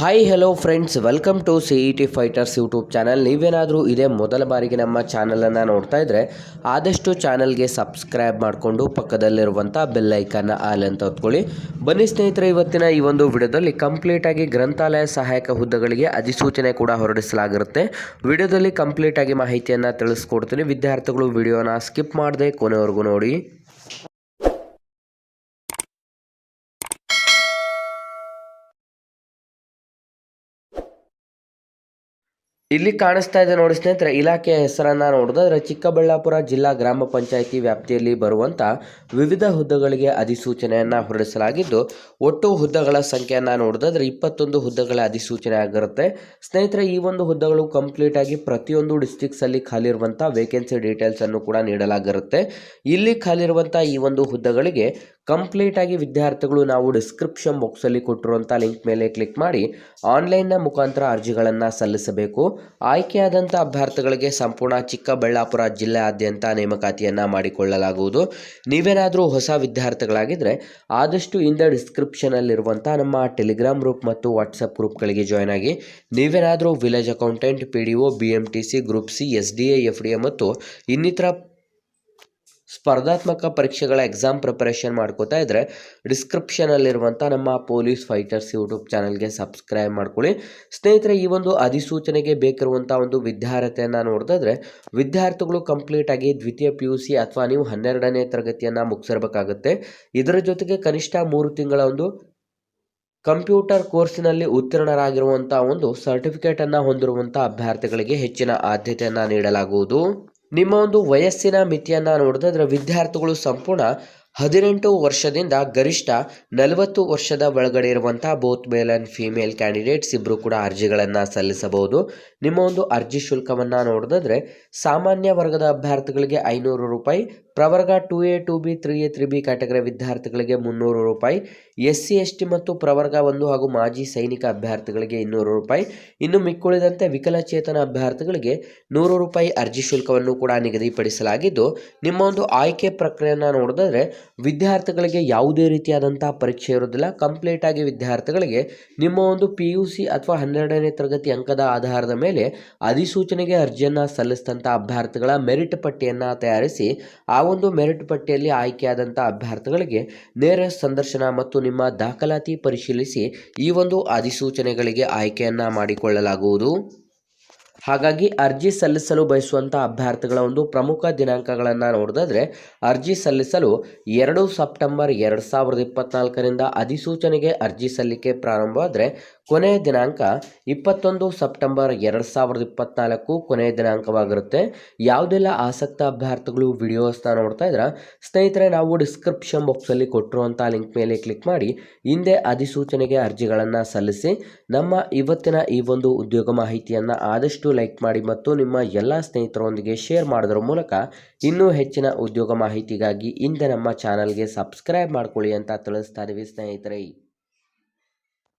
Hi hello friends welcome to C E T fighters YouTube channel ನೀವೇನಾದರೂ ಇದೇ ಮೊದಲ ಬಾರಿಗೆ ನಮ್ಮ ಚಾನಲನ್ನು ನೋಡ್ತಾ ಇದ್ದರೆ ಆದಷ್ಟು ಚಾನಲ್ಗೆ ಸಬ್ಸ್ಕ್ರೈಬ್ ಮಾಡಿಕೊಂಡು ಪಕ್ಕದಲ್ಲಿರುವಂಥ ಬೆಲ್ ಐಕನ್ನ ಆಲ್ ಅಂತ ಹೊತ್ಕೊಳ್ಳಿ ಬನ್ನಿ ಸ್ನೇಹಿತರೆ, ಇವತ್ತಿನ ಈ ಒಂದು ವಿಡಿಯೋದಲ್ಲಿ ಕಂಪ್ಲೀಟಾಗಿ ಗ್ರಂಥಾಲಯ ಸಹಾಯಕ ಹುದ್ದೆಗಳಿಗೆ ಅಧಿಸೂಚನೆ ಕೂಡ ಹೊರಡಿಸಲಾಗಿರುತ್ತೆ. ವಿಡಿಯೋದಲ್ಲಿ ಕಂಪ್ಲೀಟಾಗಿ ಮಾಹಿತಿಯನ್ನು ತಿಳಿಸ್ಕೊಡ್ತೀನಿ. ವಿದ್ಯಾರ್ಥಿಗಳು ವಿಡಿಯೋನ ಸ್ಕಿಪ್ ಮಾಡದೆ ಕೊನೆವರೆಗೂ ನೋಡಿ. ಇಲ್ಲಿ ಕಾಣಿಸ್ತಾ ಇದೆ ನೋಡಿ ಸ್ನೇಹಿತರೆ, ಇಲಾಖೆಯ ಹೆಸರನ್ನ ನೋಡಿದ್ರೆ ಚಿಕ್ಕಬಳ್ಳಾಪುರ ಜಿಲ್ಲಾ ಗ್ರಾಮ ಪಂಚಾಯಿತಿ ವ್ಯಾಪ್ತಿಯಲ್ಲಿ ಬರುವಂತ ವಿವಿಧ ಹುದ್ದೆಗಳಿಗೆ ಅಧಿಸೂಚನೆಯನ್ನ ಹೊರಡಿಸಲಾಗಿದ್ದು, ಒಟ್ಟು ಹುದ್ದೆಗಳ ಸಂಖ್ಯೆಯನ್ನ ನೋಡಿದ್ರೆ ಇಪ್ಪತ್ತೊಂದು ಹುದ್ದೆಗಳ ಅಧಿಸೂಚನೆ ಆಗಿರುತ್ತೆ. ಸ್ನೇಹಿತರೆ, ಈ ಒಂದು ಹುದ್ದೆಗಳು ಕಂಪ್ಲೀಟ್ ಆಗಿ ಪ್ರತಿಯೊಂದು ಡಿಸ್ಟಿಕ್ಸ್ ಅಲ್ಲಿ ಖಾಲಿ ಇರುವಂತ ವೇಕೆನ್ಸಿ ಡೀಟೇಲ್ಸ್ ಅನ್ನು ಕೂಡ ನೀಡಲಾಗಿರುತ್ತೆ. ಇಲ್ಲಿ ಖಾಲಿ ಇರುವಂತ ಈ ಒಂದು ಹುದ್ದೆಗಳಿಗೆ ಕಂಪ್ಲೀಟ್ ಆಗಿ ವಿದ್ಯಾರ್ಥಿಗಳು ನಾವು ಡಿಸ್ಕ್ರಿಪ್ಷನ್ ಬಾಕ್ಸಲ್ಲಿ ಕೊಟ್ಟಿರುವಂಥ ಲಿಂಕ್ ಮೇಲೆ ಕ್ಲಿಕ್ ಮಾಡಿ ಆನ್ಲೈನ್ನ ಮುಖಾಂತರ ಅರ್ಜಿಗಳನ್ನು ಸಲ್ಲಿಸಬೇಕು. ಆಯ್ಕೆಯಾದಂಥ ಅಭ್ಯರ್ಥಿಗಳಿಗೆ ಸಂಪೂರ್ಣ ಚಿಕ್ಕಬಳ್ಳಾಪುರ ಜಿಲ್ಲೆಯಾದ್ಯಂತ ನೇಮಕಾತಿಯನ್ನು ಮಾಡಿಕೊಳ್ಳಲಾಗುವುದು. ನೀವೇನಾದರೂ ಹೊಸ ವಿದ್ಯಾರ್ಥಿಗಳಾಗಿದ್ದರೆ ಆದಷ್ಟು ಇಂದ ಡಿಸ್ಕ್ರಿಪ್ಷನಲ್ಲಿರುವಂಥ ನಮ್ಮ ಟೆಲಿಗ್ರಾಮ್ ಗ್ರೂಪ್ ಮತ್ತು ವಾಟ್ಸಪ್ ಗ್ರೂಪ್ಗಳಿಗೆ ಜಾಯ್ನ್ ಆಗಿ. ನೀವೇನಾದರೂ village accountant P D O B M T C group C S D A F D A ಮತ್ತು ಇನ್ನಿತರ ಸ್ಪರ್ಧಾತ್ಮಕ ಪರೀಕ್ಷೆಗಳ ಎಕ್ಸಾಮ್ ಪ್ರಿಪರೇಷನ್ ಮಾಡ್ಕೋತಾ ಇದ್ದರೆ ಡಿಸ್ಕ್ರಿಪ್ಷನಲ್ಲಿರುವಂಥ ನಮ್ಮ ಪೊಲೀಸ್ ಫೈಟರ್ಸ್ ಯೂಟ್ಯೂಬ್ ಚಾನಲ್ಗೆ ಸಬ್ಸ್ಕ್ರೈಬ್ ಮಾಡ್ಕೊಳ್ಳಿ. ಸ್ನೇಹಿತರೆ, ಈ ಒಂದು ಅಧಿಸೂಚನೆಗೆ ಬೇಕಿರುವಂಥ ಒಂದು ವಿದ್ಯಾರ್ಹತೆಯನ್ನು ನೋಡಿದ್ರೆ ವಿದ್ಯಾರ್ಥಿಗಳು ಕಂಪ್ಲೀಟಾಗಿ ದ್ವಿತೀಯ ಪಿ ಯು ಸಿ ಅಥವಾ ನೀವು ಹನ್ನೆರಡನೇ ತರಗತಿಯನ್ನು ಮುಗಿಸಿರ್ಬೇಕಾಗುತ್ತೆ. ಇದರ ಜೊತೆಗೆ ಕನಿಷ್ಠ ಮೂರು ತಿಂಗಳ ಒಂದು ಕಂಪ್ಯೂಟರ್ ಕೋರ್ಸಿನಲ್ಲಿ ಉತ್ತೀರ್ಣರಾಗಿರುವಂಥ ಒಂದು ಸರ್ಟಿಫಿಕೇಟನ್ನು ಹೊಂದಿರುವಂಥ ಅಭ್ಯರ್ಥಿಗಳಿಗೆ ಹೆಚ್ಚಿನ ಆದ್ಯತೆಯನ್ನು ನೀಡಲಾಗುವುದು. ನಿಮ್ಮ ಒಂದು ವಯಸ್ಸಿನ ಮಿತಿಯನ್ನು ನೋಡಿದ್ರೆ ವಿದ್ಯಾರ್ಥಿಗಳು ಸಂಪೂರ್ಣ ಹದಿನೆಂಟು ವರ್ಷದಿಂದ ಗರಿಷ್ಠ ನಲವತ್ತು ವರ್ಷದ ಒಳಗಡೆ ಇರುವಂಥ both male and female candidates ಇಬ್ಬರು ಕೂಡ ಅರ್ಜಿಗಳನ್ನು ಸಲ್ಲಿಸಬಹುದು. ನಿಮ್ಮ ಒಂದು ಅರ್ಜಿ ಶುಲ್ಕವನ್ನು ನೋಡಿದ್ರೆ ಸಾಮಾನ್ಯ ವರ್ಗದ ಅಭ್ಯರ್ಥಿಗಳಿಗೆ ಐನೂರು ರೂಪಾಯಿ, ಪ್ರವರ್ಗ two A two B three A three B category ವಿದ್ಯಾರ್ಥಿಗಳಿಗೆ ಮುನ್ನೂರು ರೂಪಾಯಿ ಎಸ್ ಸಿ ಎಸ್ ಟಿ ಮತ್ತು ಪ್ರವರ್ಗ ಒಂದು ಹಾಗೂ ಮಾಜಿ ಸೈನಿಕ ಅಭ್ಯರ್ಥಿಗಳಿಗೆ ಇನ್ನೂರು ರೂಪಾಯಿ. ಇನ್ನು ಮಿಕ್ಕುಳಿದಂತೆ ವಿಕಲಚೇತನ ಅಭ್ಯರ್ಥಿಗಳಿಗೆ ನೂರು ರೂಪಾಯಿ ಅರ್ಜಿ ಶುಲ್ಕವನ್ನು ಕೂಡ ನಿಗದಿಪಡಿಸಲಾಗಿದ್ದು, ನಿಮ್ಮ ಒಂದು ಆಯ್ಕೆ ಪ್ರಕ್ರಿಯೆಯನ್ನು ನೋಡಿದ್ರೆ ವಿದ್ಯಾರ್ಥಿಗಳಿಗೆ ಯಾವುದೇ ರೀತಿಯಾದಂಥ ಪರೀಕ್ಷೆ ಇರೋದಿಲ್ಲ ಕಂಪ್ಲೀಟಾಗಿ ವಿದ್ಯಾರ್ಥಿಗಳಿಗೆ ನಿಮ್ಮ ಒಂದು ಪಿ ಯು ಸಿ ಅಥವಾ ಹನ್ನೆರಡನೇ ತರಗತಿ ಅಂಕದ ಆಧಾರದ ಮೇಲೆ ಅಧಿಸೂಚನೆಗೆ ಅರ್ಜಿಯನ್ನು ಸಲ್ಲಿಸಿದಂಥ ಅಭ್ಯರ್ಥಿಗಳ ಮೆರಿಟ್ ಪಟ್ಟಿಯನ್ನು ತಯಾರಿಸಿ, ಆ ಒಂದು ಮೆರಿಟ್ ಪಟ್ಟಿಯಲ್ಲಿ ಆಯ್ಕೆಯಾದಂಥ ಅಭ್ಯರ್ಥಿಗಳಿಗೆ ನೇರ ಸಂದರ್ಶನ ಮತ್ತು ನಿಮ್ಮ ದಾಖಲಾತಿ ಪರಿಶೀಲಿಸಿ ಈ ಒಂದು ಅಧಿಸೂಚನೆಗಳಿಗೆ ಆಯ್ಕೆಯನ್ನು ಮಾಡಿಕೊಳ್ಳಲಾಗುವುದು. ಹಾಗಾಗಿ ಅರ್ಜಿ ಸಲ್ಲಿಸಲು ಬಯಸುವಂಥ ಅಭ್ಯರ್ಥಿಗಳ ಒಂದು ಪ್ರಮುಖ ದಿನಾಂಕಗಳನ್ನು ನೋಡಿದ್ರೆ ಅರ್ಜಿ ಸಲ್ಲಿಸಲು ಎರಡು ಸೆಪ್ಟೆಂಬರ್ ಎರಡು ಸಾವಿರದ ಇಪ್ಪತ್ನಾಲ್ಕರಿಂದ ಅಧಿಸೂಚನೆಗೆ ಅರ್ಜಿ ಸಲ್ಲಿಕೆ ಪ್ರಾರಂಭವಾದರೆ ಕೊನೆಯ ದಿನಾಂಕ ಇಪ್ಪತ್ತೊಂದು ಸೆಪ್ಟೆಂಬರ್ ಎರಡು ಸಾವಿರದ ಇಪ್ಪತ್ನಾಲ್ಕು ಕೊನೆಯ ದಿನಾಂಕವಾಗಿರುತ್ತೆ. ಯಾವುದೆಲ್ಲ ಆಸಕ್ತ ಅಭ್ಯರ್ಥಿಗಳು ವಿಡಿಯೋಸ್ನ ನೋಡ್ತಾ ಇದ್ರೆ ಸ್ನೇಹಿತರೆ ನಾವು ಡಿಸ್ಕ್ರಿಪ್ಷನ್ ಬಾಕ್ಸಲ್ಲಿ ಕೊಟ್ಟಿರುವಂಥ ಲಿಂಕ್ ಮೇಲೆ ಕ್ಲಿಕ್ ಮಾಡಿ, ಹಿಂದೆ ಅಧಿಸೂಚನೆಗೆ ಅರ್ಜಿಗಳನ್ನು ಸಲ್ಲಿಸಿ, ನಮ್ಮ ಇವತ್ತಿನ ಈ ಒಂದು ಉದ್ಯೋಗ ಮಾಹಿತಿಯನ್ನು ಆದಷ್ಟು ಲೈಕ್ ಮಾಡಿ ಮತ್ತು ನಿಮ್ಮ ಎಲ್ಲ ಸ್ನೇಹಿತರೊಂದಿಗೆ ಶೇರ್ ಮಾಡೋದ್ರ ಮೂಲಕ ಇನ್ನೂ ಹೆಚ್ಚಿನ ಉದ್ಯೋಗ ಮಾಹಿತಿಗಾಗಿ ಹಿಂದೆ ನಮ್ಮ ಚಾನಲ್ಗೆ ಸಬ್ಸ್ಕ್ರೈಬ್ ಮಾಡ್ಕೊಳ್ಳಿ ಅಂತ ತಿಳಿಸ್ತಾ ಇದೀವಿ ಸ್ನೇಹಿತರೆ.